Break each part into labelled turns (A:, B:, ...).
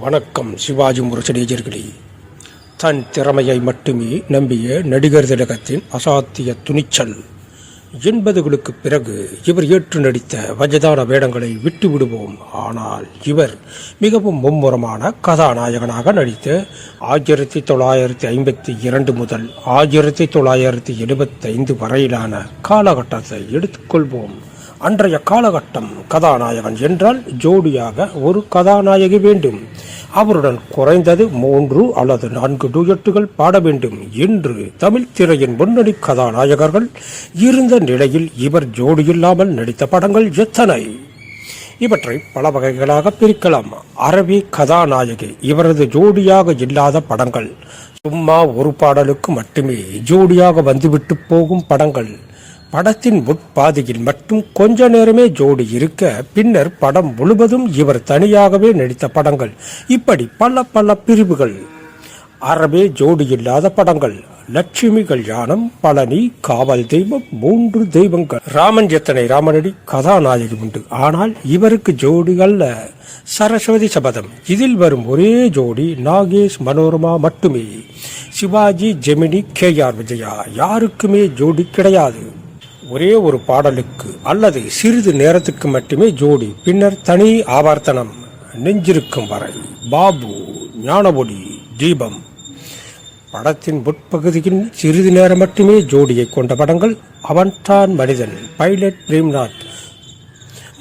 A: வணக்கம் சிவாஜி முரசடேஜர்களே தன் திறமையை மட்டுமே நம்பிய நடிகர் திலகத்தின் அசாத்திய துணிச்சல் எண்பதுகளுக்கு பிறகு இவர் ஏற்று நடித்த வஜதான வேடங்களை விட்டு விடுவோம் ஆனால் இவர் மிகவும் மும்முரமான கதாநாயகனாக நடித்து ஆயிரத்தி தொள்ளாயிரத்தி ஐம்பத்தி இரண்டு முதல் ஆயிரத்தி தொள்ளாயிரத்தி எழுபத்தைந்து வரையிலான காலகட்டத்தை எடுத்துக்கொள்வோம். அன்றைய காலகட்டம் கதாநாயகன் என்றால் ஜோடியாக ஒரு கதாநாயகி வேண்டும். அவருடன் குறைந்தது மூன்று அல்லது நான்கு டூயட்டுகள் பாட வேண்டும் என்று தமிழ் திரையின் முன்னணி கதாநாயகர்கள் இருந்த நிலையில் இவர் ஜோடியில்லாமல் நடித்த படங்கள் எத்தனை? இவற்றை பல வகைகளாக பிரிக்கலாம். அரபி கதாநாயகி இவரது ஜோடியாக இல்லாத படங்கள். சும்மா ஒரு பாடலுக்கு மட்டுமே ஜோடியாக வந்துவிட்டு போகும் படங்கள். படத்தின் முற்பாதியில் மட்டும் கொஞ்ச நேரமே ஜோடி இருக்க பின்னர் படம் முழுவதும் இவர் தனியாகவே நடித்த படங்கள். இப்படி பல பல பிரிவுகள். அறவே ஜோடி இல்லாத படங்கள். லட்சுமி கல்யாணம் பழனி காவல் தெய்வம் மூன்று தெய்வங்கள். ராமன் எத்தனை ராமனடி? கதாநாயகி உண்டு. ஆனால் இவருக்கு ஜோடிகள்ல சரஸ்வதி சபதம். இதில் வரும் ஒரே ஜோடி நாகேஷ் மனோரமா மட்டுமே. Sivaji Gemini K R Vijaya. யாருக்குமே ஜோடி கிடையாது. ஒரே ஒரு பாடலுக்கு அல்லது சிறிது நேரத்துக்கு மட்டுமே ஜோடி பின்னர் தனி ஆவர்த்தனம் நெஞ்சிருக்கும் வரை. பாபு ஞானபொடி தீபம். படத்தின் முற்பகுதியின் சிறிது நேரம் மட்டுமே ஜோடியை கொண்ட படங்கள். அவன்தான் மனிதன் பைலட் பிரேம்நாத்.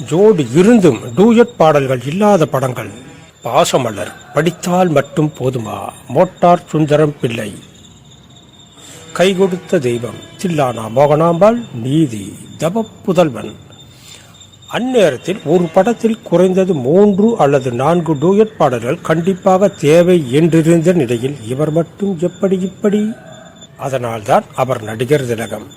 A: ஜோடி இருந்தும் டூயட் பாடல்கள் இல்லாத படங்கள். பாசமலர் படித்தால் மட்டும் போதுமா? மோட்டார் சுந்தரம் பிள்ளை. கை கொடுத்த தெய்வம். தில்லானா மோகனாம்பாள் நீதி தவ புதல்வன் அந்நேரத்தில் ஒரு படத்தில் குறைந்தது மூன்று அல்லது நான்கு டூயட் பாடல்கள் கண்டிப்பாக தேவை என்றிருந்த நிலையில் இவர் மட்டும் எப்படி இப்படி? அதனால்தான் அவர் நடிகர் திலகம்.